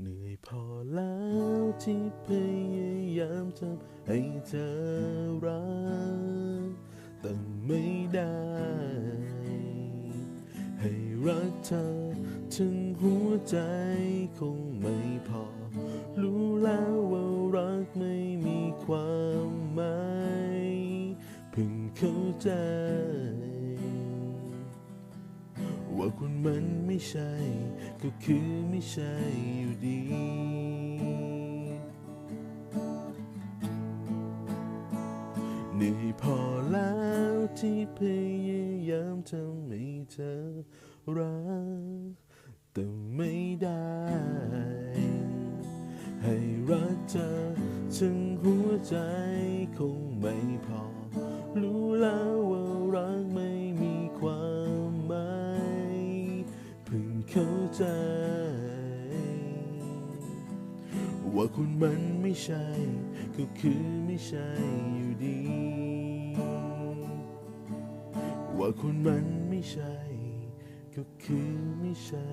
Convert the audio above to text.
เหนื่อยพอแล้วที่พยายามทำให้เธอรักแต่ไม่ได้ ให้รักเธอถึงหัวใจคงไม่พอ รู้แล้วว่ารักไม่มีความหมายเพิ่งเข้าใจ ว่าคุณมันไม่ใช่ ก็คือไม่ใช่ นื่อยพอแล้วที่พยายามทำให้เธอรักแต่ไม่ได้ ให้รักเธอถึงหัวใจคงไม่พอ รู้แล้วว่ารักไม่มีความหมายเพิ่งเข้าใจ ว่าคุณมันไม่ใช่ ก็คือไม่ใช่อยู่ดี ว่าคุณมันไม่ใช่ ก็คือไม่ใช่